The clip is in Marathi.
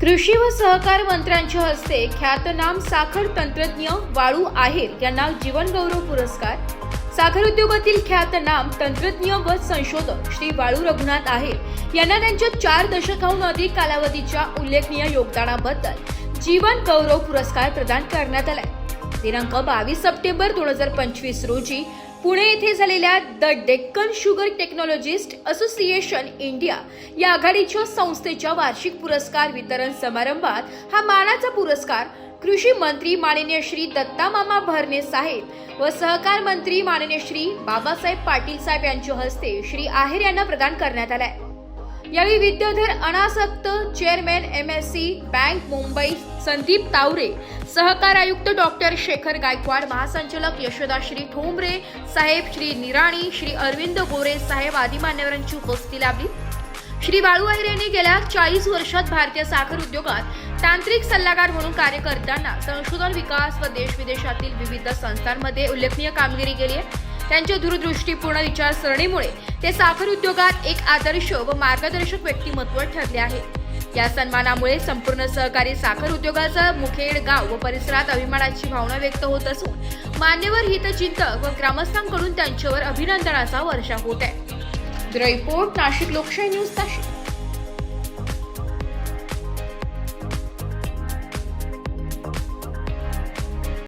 कृषी व सहकार मंत्र्यांच्या हस्ते ख्यातनाम साखर तंत्रज्ञ वाळू आहेर यांना जीवनगौरव पुरस्कार. साखर उद्योगातील ख्यातनाम तंत्रज्ञ व संशोधक श्री वाळू रघुनाथ आहेर यांना त्यांच्या चार दशकाहून अधिक कालावधीच्या उल्लेखनीय योगदानाबद्दल जीवन गौरव पुरस्कार प्रदान करण्यात आलाय. दिनांक बावीस सप्टेंबर दोन हजार पंचवीस रोजी पुणे येथे झालेल्या the Deccan sugar technologist association India या आघाडीच्या संस्थेच्या वार्षिक पुरस्कार वितरण समारंभात हा मानाचा पुरस्कार कृषी मंत्री माननीय श्री दत्ता मामा भरणे साहेब व सहकार मंत्री माननीय श्री बाबासाहेब पाटील साहेब यांच्या हस्ते श्री आहेर यांना प्रदान करण्यात आलाय. यावेळी Vidyadhar Anasakt chairman M S C bank Mumbai Sandeep Taware सहकार आयुक्त डॉक्टर शेखर गायकवाड महासंचालक यशोदाश्री ठोंबरे साहेब श्री निराणी श्री अरविंद गोरे साहेब आदी मान्यवरांची उपस्थिती लाभली. श्री बाळू आहेर यांनी गेल्या चाळीस वर्षात भारतीय साखर उद्योगात तांत्रिक सल्लागार म्हणून कार्य करताना संशोधन विकास व देश विदेशातील विविध संस्थांमध्ये उल्लेखनीय कामगिरी केली आहे. त्यांच्या दूरदृष्टीपूर्ण विचारसरणीमुळे ते साखर उद्योगात एक आदर्श व मार्गदर्शक व्यक्तिमत्व ठरले आहे. या सन्मानामुळे संपूर्ण सहकारी साखर उद्योगाचा मुखेड गाव व परिसरात अभिमानाची भावना व्यक्त होत असून मान्यवर हितचिंतक व ग्रामस्थांकडून त्यांच्यावर अभिनंदनाचा वर्षा होत आहे. रिपोर्ट नाशिक लोकशाही न्यूज नाशिक.